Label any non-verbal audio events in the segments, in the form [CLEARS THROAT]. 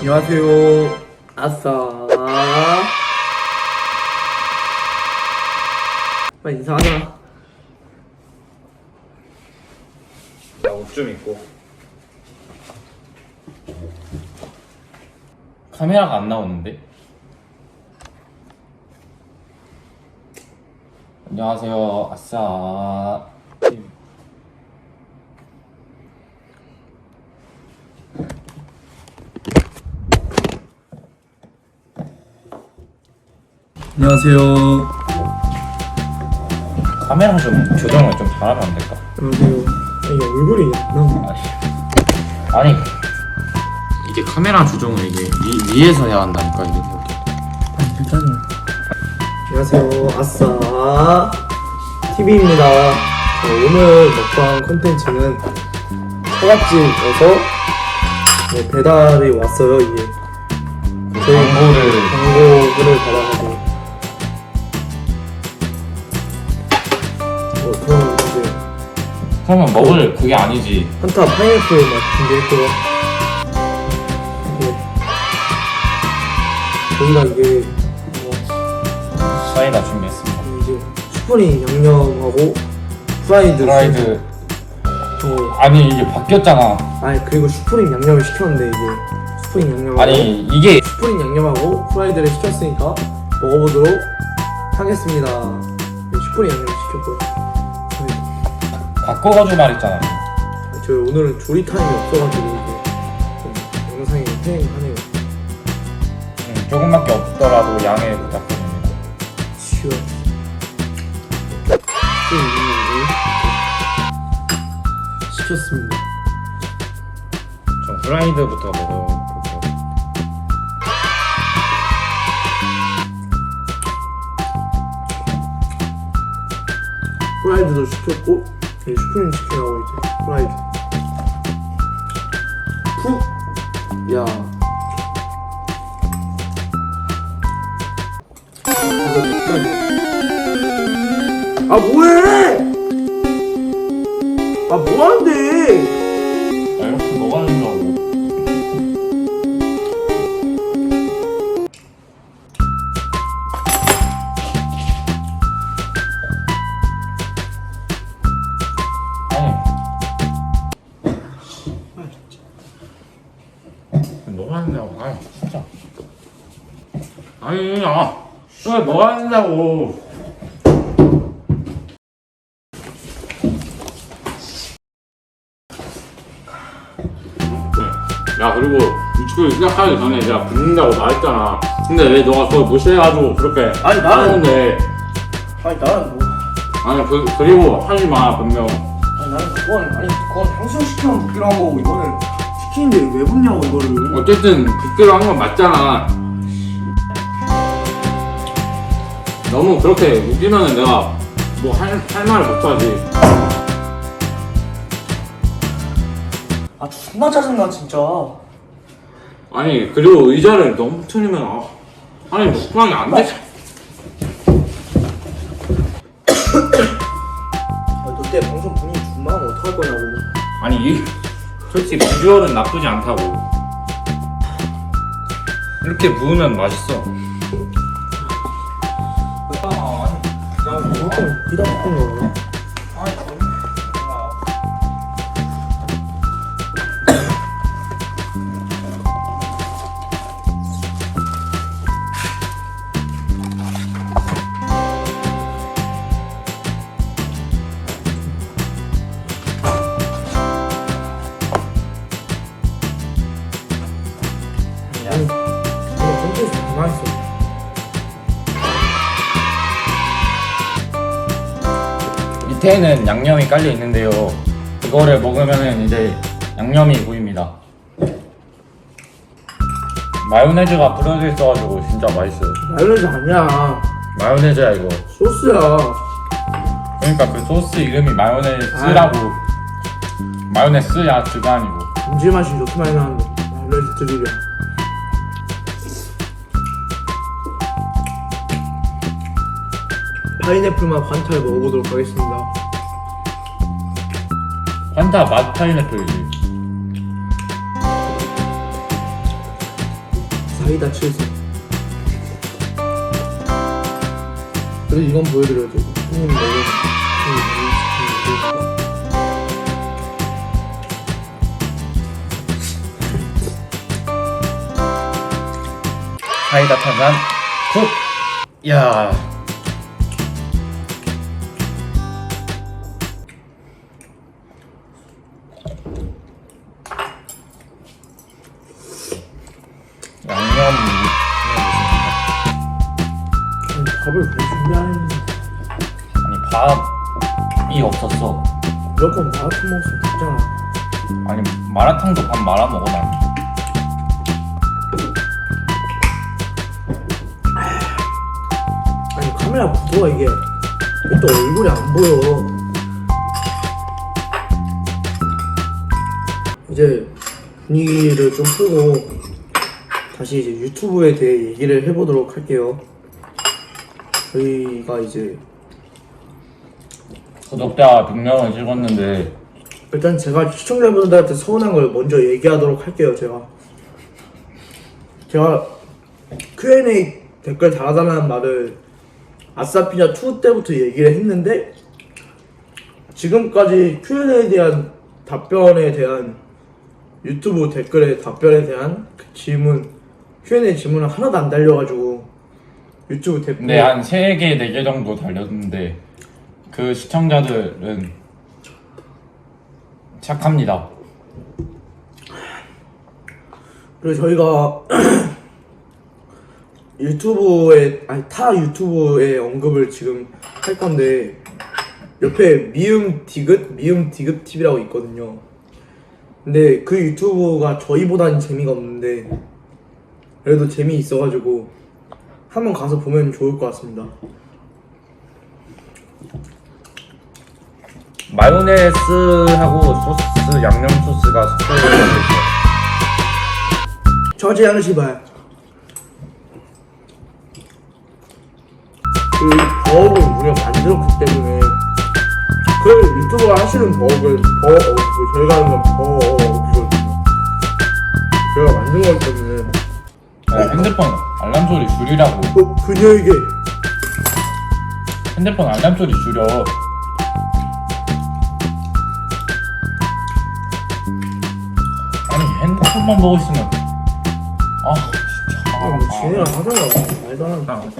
안녕하세요. 아싸. 빨리 인사하자. 나옷 좀 입고 카메라가 안 나오는데? 안녕하세요 아싸 안녕하세요. 카메라 좀 조정을 좀 잘하면 안 될까? 안녕하세요. 이게 얼굴이 나 아니 이게 카메라 조정을 이게 위, 위에서 해야 한다니까 이게 괜찮아요. 안녕하세요. 아싸. TV입니다. 오늘 먹방 콘텐츠는 처갓집에서 네, 배달이 왔어요. 이게 그 저희 광고를 광고를 받아 그러면 먹을 그게 아니지 한타 파인애플 맛 준비했고요. 이게 저희가 이게 뭐 사이다 준비했습니다 이제 슈프림 양념하고 프라이드 프라이드 어, 아니 이게 바뀌었잖아 아니 그리고 슈프림 양념을 시켰는데 이게 슈프림 양념하고 아니 이게 슈프림 양념하고 프라이드를 시켰으니까 먹어보도록 하겠습니다. 네, 슈프림 양념 시켰고요. 네, 바꿔가지고 말했잖아 저희 오늘은 조리 타임이 없어가지고 이게 좀 영상이 팽하네요. 음, 조금밖에 없더라도 양해 부탁드립니다 치워. 좀 있는데 시켰습니다. 좀 프라이드부터 먹어볼게요 프라이드도 시켰고 이제 슈프림 치킨하고 이제 프라이드 푹! 야아 뭐해! 아 뭐하는데! 아니 먹어야된다고. 아니 진짜. 아니 아왜 먹어야된다고. 야 그리고 유튜브 시작하기 전에 내가 붙는다고 말했잖아. 근데 왜 너가 그걸 무시해가지고 그렇게 아니, 나는- 하는데? 아니 나는 뭐. 아니 그, 그리고 하지마 분명. 아니 나는 그건 아니 그건 향수시키면 붓기로 한 거고 이거는 시키는데 왜 붓냐고 이거를. 어쨌든 듣기로 한 건 맞잖아. 너무 그렇게 웃기면은 내가 뭐 할 할 말을 못하지. 아 존나 짜증나 진짜. 아니 그리고 의자를 너무 틀리면 아, 아니 먹방이 안 돼. 너때 방송 분위기 준망하면 어떡할 거냐고. 아니 이 솔직히 비주얼은 나쁘지 않다고. 이렇게 부으면 맛있어. 무조건 비다 같은 거 밑에는 양념이 깔려 있는데요. 이거를 먹으면은 이제 양념이 보입니다. 마요네즈가 뿌려져 있어가지고 진짜 맛있어요. 마요네즈 아니야. 마요네즈야 이거. 소스야. 그러니까 그 소스 이름이 마요네즈라고. 마요네즈야 그가 아니고. 감질맛이 이렇게 많이 나는데. 마요네즈 드리려. 파인애플 맛 관찰 먹어보도록 하겠습니다 환타 맛 파인애플이지 사이다 칠성 그래도 이건 보여드려야 돼 형님 먹은 형님 먹은 치킨 사이다 탄산 쿡. 야. 없었어. 무조건 마라탕 먹으면 됐잖아 아니 마라탕도 밥 말아 먹어 난. 아니 카메라 구도가 이게 왜또 얼굴이 안 보여 이제 분위기를 좀 풀고 다시 이제 유튜브에 대해 얘기를 해보도록 할게요 저희가 이제 구독자 100명을 찍었는데. 일단 제가 시청자분들한테 서운한 걸 먼저 얘기하도록 할게요 제가. 제가 Q&A 댓글 달아달라는 말을 아싸피자 2 때부터 얘기를 했는데 지금까지 Q&A에 대한 답변에 대한 유튜브 댓글에 답변에 대한 그 질문 Q&A 질문은 하나도 안 달려가지고 유튜브 댓글 근데 한 3개, 4개 정도 달렸는데 그 시청자들은 착합니다. 그리고 저희가 [CLEARS THROAT] 유튜브에 아니 타 유튜브에 언급을 지금 할 건데 옆에 미음 디귿 미음 디귿 TV라고 있거든요. 근데 그 유튜브가 저희보다는 재미가 없는데 그래도 재미 있어가지고 한번 가서 보면 좋을 것 같습니다. 마요네즈하고 소스, 양념 소스가 섞여져 있어. 저지 않으시 봐요. 그 버업을 우리가 만들었기 때문에 그 유튜브 하시는 버업을 버업 그 저희가 하는 건 버업이거든요. 저희가 만든 거기 때문에 어, 핸드폰 알람 소리 줄이라고. 그 그녀에게 핸드폰 알람 소리 줄여. 보고 있으면 아 진짜. 아, 뭐 진행을 하잖아. 말도 안 하고.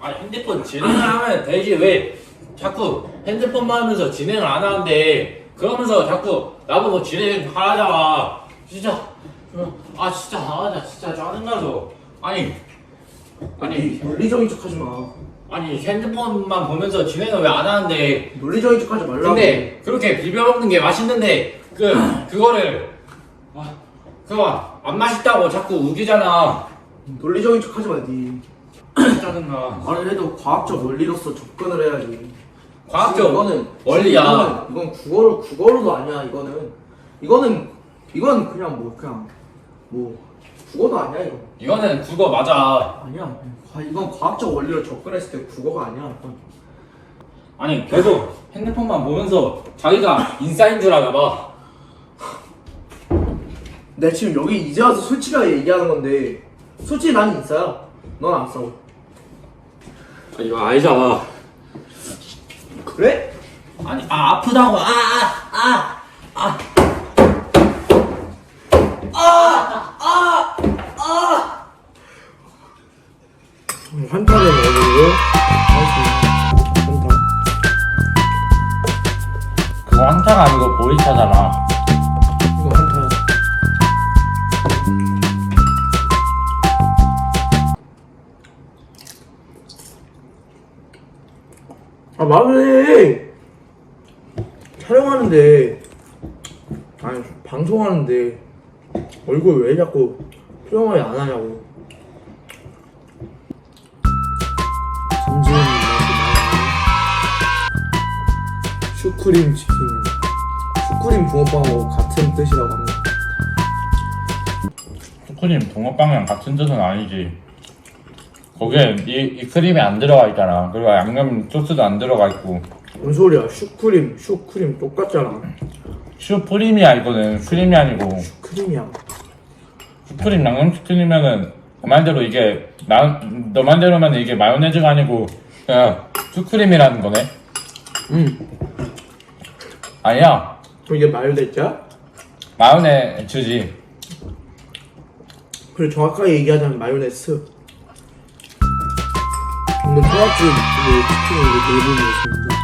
아 핸드폰 진행을 하면 되지. 왜 자꾸 핸드폰만 하면서 진행을 안 하는데 그러면서 자꾸 나보고 진행 하라잖아. 진짜. 어, 아 진짜. 아나 진짜 짜증나서. 아니. 아니. 논리적인 척 하지 마. 아니 핸드폰만 보면서 진행을 왜 안 하는데. 논리적인 척 하지 말라고. 근데 그렇게 비벼 먹는 게 맛있는데 그 그거를 아, 그거 안 맛있다고 자꾸 우기잖아 논리적인 척 하지 마. 니 짜증나 말을 해도 과학적 원리로서 접근을 해야지. 과학적 이거는 원리야. 이거는, 이건 국어로 국어로도 아니야. 이거는 이거는 이건 그냥 뭐 그냥 뭐 국어도 아니야 이거. 이거는 국어 맞아 아니야. 과- 이건 과학적 원리로 접근했을 때 국어가 아니야. 이건. 아니 계속 핸드폰만 보면서 자기가 인싸인 줄 아나 봐. 내가 지금 여기 이제 와서 솔직하게 얘기하는 건데 솔직히 나는 인싸야. 넌 안 싸워. 아, 이거 아니잖아. 그래? 아니 아 아프다고 아아아 아. 음, 한타를 먹어보고 하겠습니다. 한타. 그거 한타가 아니고 보리차잖아. 얼굴 왜 자꾸 표정을 안 하냐고. 점심 슈크림 치킨 슈크림 붕어빵하고 같은 뜻이라고 합니다 슈크림 붕어빵이랑 같은 뜻은 아니지. 거기에 이, 이 크림이 안 들어가 있잖아. 그리고 양념 소스도 안 들어가 있고. 뭔 소리야 슈크림 슈크림 똑같잖아 슈프림이야 이거는 크림이 아니고. 크림이야 슈크림 양념치킨이면은 그 말대로 이게 마, 너 말대로면 이게 마요네즈가 아니고 그냥 슈크림이라는 거네. 음 아니야 그럼 이게 마요네즈야? 마요네즈지. 그래 정확하게 얘기하자면 마요네즈 근데 이게 치킨이 이게 있습니다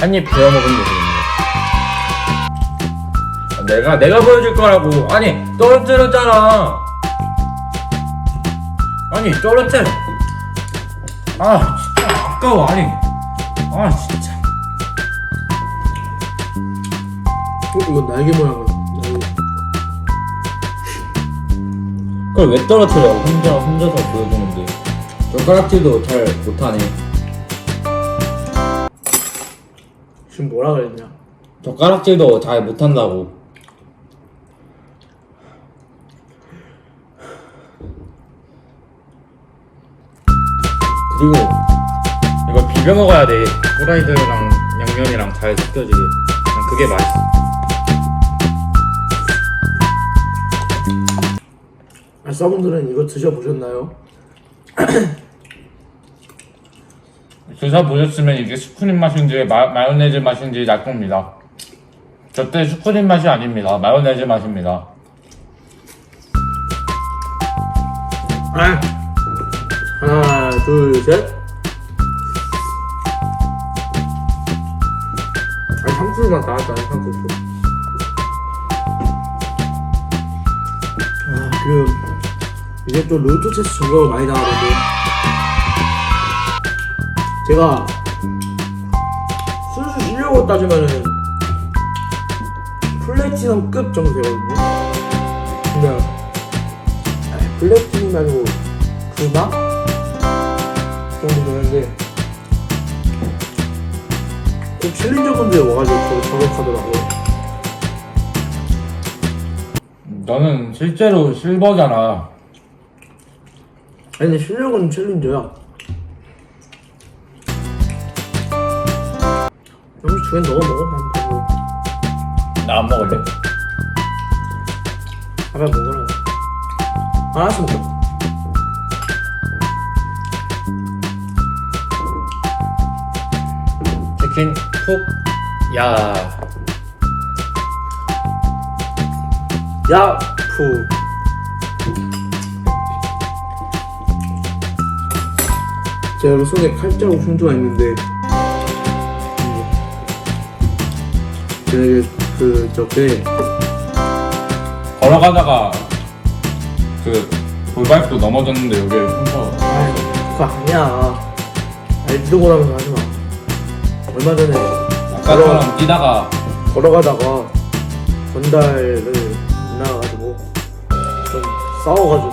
한입 베어 먹으면 되겠네. 내가 내가 보여줄 거라고. 아니 떨어뜨렸잖아. 아니 떨어뜨려. 아 진짜 아까워. 아니 아 진짜. 어? 이거 날개 모양으로 그걸 왜 떨어뜨려? 혼자 혼자서 보여주는데 젓가락질도 잘 못하네. 지금 뭐라 그랬냐 젓가락질도 잘 못한다고. 비벼 먹어야 돼. 후라이드랑 양념이랑 잘 섞여지게. 그냥 그게 맛있어. 아, 서분들은 이거 드셔보셨나요? [CLEARS THROAT] 드셔 보셨으면 이게 슈크림 맛인지 마, 마요네즈 맛인지 알 겁니다. 절대 슈크림 맛이 아닙니다. 마요네즈 맛입니다. 아. 하나 둘 셋 상추만 나왔다 상추 아 그리고 이제 또 롤토체스 정보가 많이 나가는데. 제가 순수 실력으로 따지면은 플래티넘급 정도 되거든요. 근데 아니, 플래티넘이 아니고 그마? 정도 되는데 꼭 챌린저 분들이 와가지고 저를 저격하더라고요. 너는 실제로 실버잖아. 아니 실력은 챌린저야. 형수 주엔 너가 먹어 난 별로 나 안 먹을래. 아까 먹으라고. 하나씩 먹자. 치킨 푹. 야. 야푸 제가 여기 손에 칼자국 흉터가 있는데 그, 그, 저게 걸어가다가 그 돌발도 넘어졌는데 여기 흉터. 아이 그거 아니야 알지도 못하면서 하지마 얼마 전에 아까처럼 뛰다가 걸어가다가 전달을 못 나가가지고 좀 싸워가지고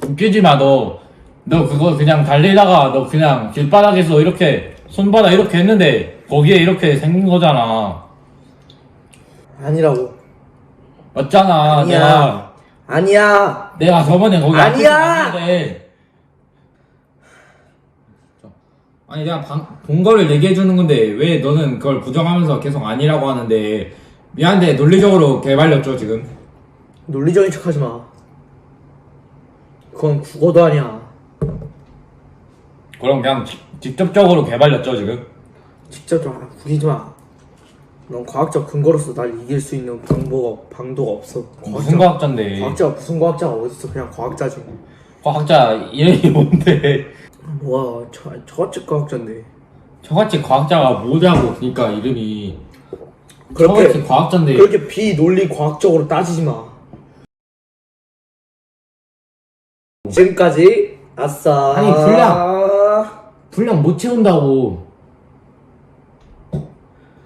좀 웃기지 마 너. 너 그거 그냥 달리다가 너 그냥 길바닥에서 이렇게 손바닥 이렇게 했는데 거기에 이렇게 생긴 거잖아. 아니라고 맞잖아. 아니야. 내가 아니야 내가 저번에 거기 앞에서 아니야! 봤는데. 아니 내가 방, 본 거를 얘기해 주는 건데 왜 너는 그걸 부정하면서 계속 아니라고 하는데 미안한데 논리적으로 개발렸죠 지금. 논리적인 척하지 마 그건 국어도 아니야 그럼 그냥 직- 직접적으로 개발렸죠 지금. 직접 좀 알아 구기지 마 넌 과학적 근거로서 날 이길 수 있는 방법 방도가 없어 무슨 과학자인데? 과학자가 무슨 과학자가 어딨어 그냥 과학자지 과학자 이름이 뭔데? 뭐야 저, 저같이 과학자인데 저같이 과학자가 뭐냐고 그러니까 이름이 그렇게 저같이 과학자인데 그렇게 비논리 과학적으로 따지지 마. 지금까지 아싸. 아니, 분량. 분량 못 채운다고.